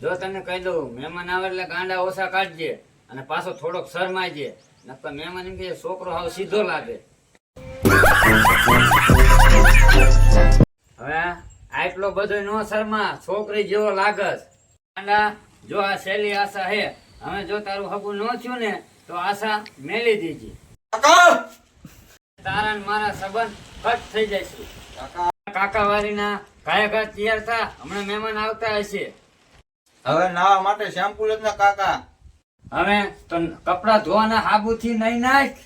જો તને કહી દઉં મહેમાન આવે એટલે ગાંડા ઓછા કાઢજે અને પાછો થોડોક શરમાયજે નકર મહેમાન એમ કે છોકરો હાવ સીધો લાગે. હવે આટલો બધો નો શરમા છોકરી જેવો લાગસ ગાંડા જો આ સહેલી આશા હે હવે જો તારું હગું ન થયું ને તો આશા મેલી દીજી. તારા મારા સંબંધ કટ થઈ જશે કાકા વાળીના ઘાય ઘા તૈયાર થા હમણાં મહેમાન આવતા હશે. હવે નાવા માટે શેમ્પુ જ ને કાકા. હવે તો કપડા ધોવાના હાબુથી નહીં નાખ.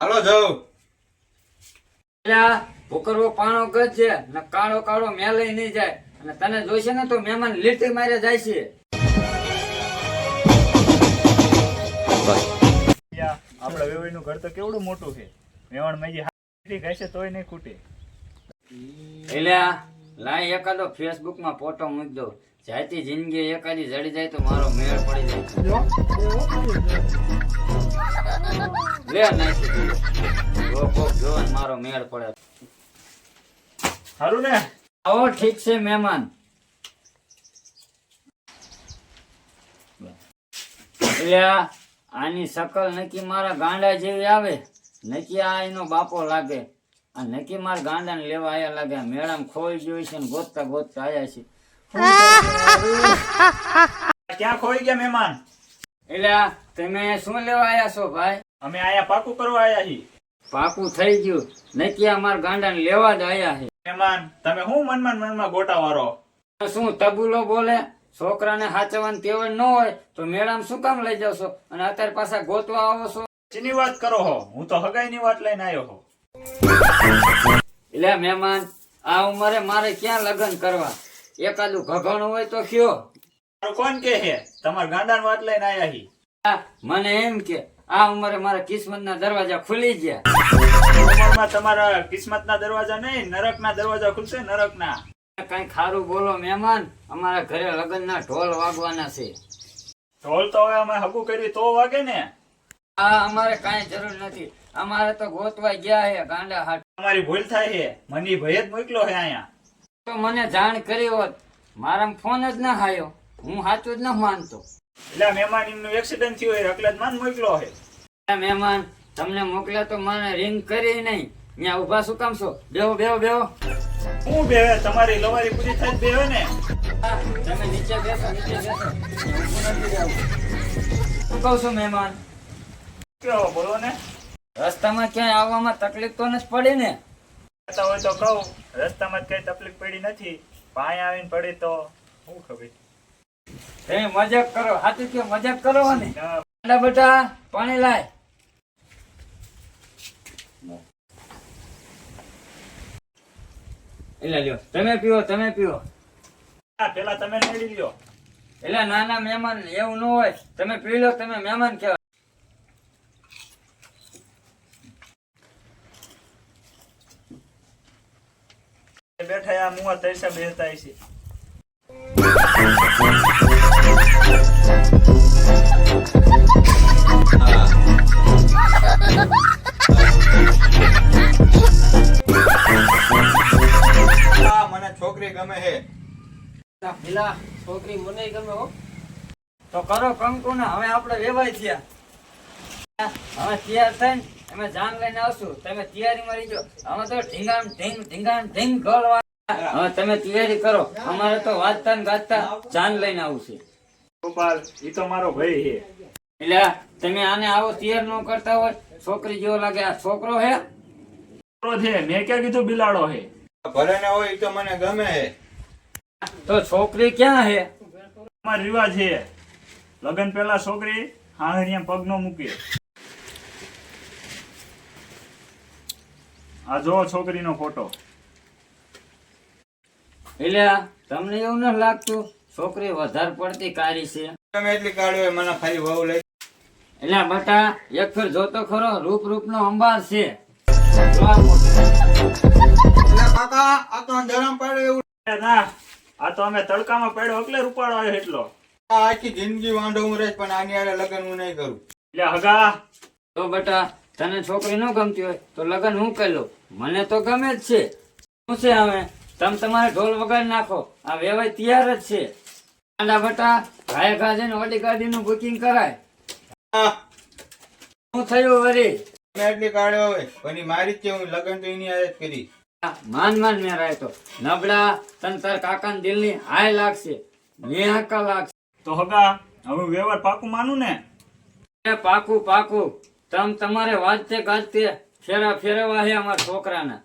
હાલો જાઉં. ભૂકરવો પાણો ગજે ને કાળો કાળો મેલે નહીં જાય. અને તને જોઈશે ને તો મહેમાન લીટી મારે જાય છે. આપડા વેવાઈનું ઘર તો કેવડું મોટું છે. મહેમાન મેજી હાથી ઘસે તોય નહીં ખૂટે. એટલે લાય એકાદો ફેસબુકમાં ફોટો મૂકી દો. જાતી જિંદગી એકાદી જડી જાય તો મારો મેળ પડી જાય. લે નાખી જો કોક મારો મેળ પડે. સારું ને? આવો ઠીક છે મહેમાન. આ- આની શકલ નક્કી મારા ગાંડા જેવી આવે. નક્કી આ એનો બાપો લાગે. આ નક્કી મારા ગાંડા ને લેવા આયા લાગે. મેળામાં ખોઈ ગયો છે ને ગોતતા ગોતતા આયા છે. ક્યાં ખોઈ ગયા મહેમાન? એટલે તમે શું લેવા આયા છો ભાઈ? અમે આયા પાકું કરવા આયા છીએ. પાકું થઈ ગયું. નહીં આ મારા ગાંડા ને લેવા જ આયા છે. મહેમાન તમે શું મનમાં મનમાં ગોટા વારો? શું તબુલો બોલે? છોકરાને હાચવવાની ટેવ ન હોય તો મેળામાં શું કામ લઈ જાવ છો? અને અત્યારે પાછા ગોતવા આવો છો? શેની વાત કરો હો? હું તો હગાઈ ની વાત લઈને આવ્યો હો. એટલે મહેમાન આ ઉંમરે મારે ક્યાં લગ્ન કરવા? એકાદું ઘઘણું હોય તો કયો? કોણ કે હે તમારા ગાંડા વાત લઈને આયા હી. મને એમ કે આ ઉંમરે મારા કિસ્મતના દરવાજા ખુલી ગયા. ઉંમરમાં તમારા કિસ્મતના દરવાજા નહીં નરકના દરવાજા ખુલશે નરકના. કઈ ખારું બોલો મહેમાન અમારા ઘરે લગ્નના ઢોલ વાગવાના છે. ઢોલ તો હવે અમે હગું કરી તો વાગે ને. આ અમારે કાંઈ જરૂર નથી. અમારે તો ગોતવા ગયા હે ગાંડા હાટ. તમારી ભૂલ થાય છે મની ભય જ મોકલો હે અહીંયા. તો મને જાણ કરી હોત મારા ફોન જ ના હાયો. હું સાચું જ ન માનતો. એટલે મહેમાન એમનો એક્સિડન્ટ થયું હોય એટલે જ માન મોકલો હે. મહેમાન તમને મોકલ્યા તો મને રિંગ કરી નહીં. ત્યાં ઊભા શું કામ છો? બેહો બેહો બેહો. હું બેહે? તમારી લવારી પૂરી થાય બેહો ને. તમે નીચે બેસો નીચે બેસો. ઊભું. શું કહું છું મહેમાન. કેવો બોલો ને? રસ્તામાં ક્યાંય આવવામાં તકલીફ તો નથી પડી ને? કહેતા હોય તો કહું રસ્તામાં જ કઈ તકલીફ પડી નથી પાણી આવીને પડી તો શું ખબર? તમે મજાક કરો હાથી કે મજાક કરો ને? ના, બેટા બેટા પાણી લાય. એટલે લ્યો તમે પીઓ તમે પીઓ પેલા તમે મેળવી લ્યો. એટલે નાના મહેમાન એવું ન હોય તમે પી લો તમે મહેમાન કહેવાય. બેઠા આ મુવા તરસા બેસતા છે મને છોકરી ગમે હે. પેલા છોકરી મને ગમે હો. તો કરો કંકુ ને હવે આપણે વેવાય થયા. હવે તૈયાર થઈને અમે જાન લઈને આવશું. તમે તૈયારીમાં રહીજો. અમે તો ઢીંગામ ઢીંગ ઢીંગામ ઢીંગ ગોળવા. હવે તમે તૈયારી કરો. અમારે તો વાંચતા ને ગાતા જાન લઈને આવું છે. ગોપાલ ઈ તો મારો ભાઈ છે. એટલે તમે આને આવો તૈયાર ન કરતા હોય છોકરી જેવો લાગે આ છોકરો હે. છોકરો છે મેં ક્યાં કીધું બિલાડો હે ભલે ને હોય ઈ તો મને ગમે હે તો છોકરી ક્યાં હે? અમારો રિવાજ છે. લગ્ન પહેલા છોકરી હાહરિયા પગ નો મૂકે. આ જો છોકરીનો ફોટો. એટલે તમને એવું ન લાગતું? છોકરી વધારે પડતી કારી છે. તમે એટલી કાઢ્યો મને ફરી વહુ લઈ. એટલે બટા એક ફેર જોતો ખરો રૂપ રૂપ નો અંબાર છે. આ કાકા આ તો અંધારામાં એવું. ના આ તો અમે તડકામાં પડ્યો એટલે રૂપાળો આવ્યો એટલો. આખી જિંદગી વાંઢો હું રહીશ પણ આની આડે લગ્ન હું નહીં કરું. એટલે હગા. તો બટા તને છોકરી ન ગમતી હોય તો લગ્ન હું કરી લઉં મને તો ગમે જ છે. શું છે હવે? તમે તમારે ઢોલ વગાડી નાખો. આ વેવાય તૈયાર જ છે. આંડા બટા ઘાય ઘા જઈને ઓડી ગાડીનું બુકિંગ કરાય. શું થયું વરી મેં એટલી કાઢ્યો હવે પણ મારી જ છે હું લગ્ન તો એની હારે કરી. માન માન મેં રાય તો. નબળા તન તાર કાકાના દિલની હાય લાગશે. નિહાકા લાગશે. તો હગા હવે વ્યવહાર પાકું માનું ને? એ પાકું પાકું. તમ તમારે વાજતે ગાજતે ફેરા ફેરવા હે અમારા છોકરાના.